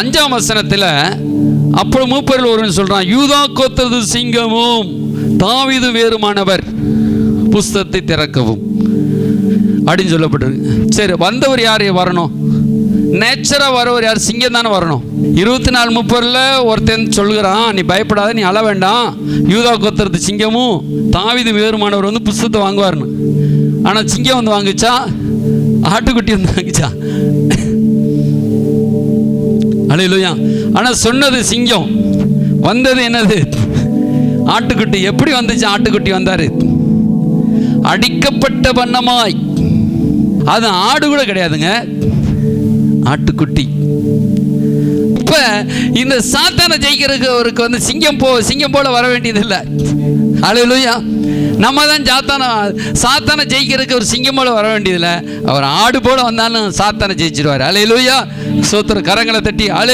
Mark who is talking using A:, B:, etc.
A: அஞ்சாம் வசனத்தில் அப்போ மூப்பரில் ஒருவன் சொல்கிறான் யூதா கோத்தது சிங்கமும் தாவிது வேறுமானவர் புஸ்தகத்தை திறக்கவும். அப்படின்னு சொல்லப்பட்டிருக்கு. சரி வந்தவர் யார் வரணும்? நேச்சராக வரவர் யார்? சிங்கம் தானே வரணும். இருபத்தி நாலு முப்பரில் ஒருத்தன் சொல்கிறான் நீ பயப்படாத நீ அழ வேண்டாம். யூதா கோத்திரத்து சிங்கமும் தாவிது வேறுமானவர் வந்து புஸ்தகத்தை வாங்குவார்னு. ஆனால் சிங்கம் வந்து வாங்குச்சா? ஆட்டுக்குட்டி வந்து வாங்குச்சா? அலையிலுயா ஆனால் சொன்னது சிங்கம். வந்தது என்னது? ஆட்டுக்குட்டி. எப்படி வந்துச்சு? ஆட்டுக்குட்டி வந்தாரு. அடிக்கப்பட்ட வண்ணமாய். அது ஆடு கூட கிடையாதுங்க. ஆட்டுக்குட்டி. இப்ப இந்த சாத்தானை ஜெயிக்கிறதுக்கு அவருக்கு வந்து சிங்கம் போ சிங்கம் போல வர வேண்டியது இல்லை அலையிலுயா நம்ம தான் சாத்தான சாத்தானை ஜெயிக்கிறதுக்கு ஒரு சிங்கம் போல வர வேண்டியதில்லை. அவர் ஆடு போல வந்தாலும் சாத்தானை ஜெயிச்சிருவார். அலையிலுயா சோத்திர கரங்களை தட்டி அலை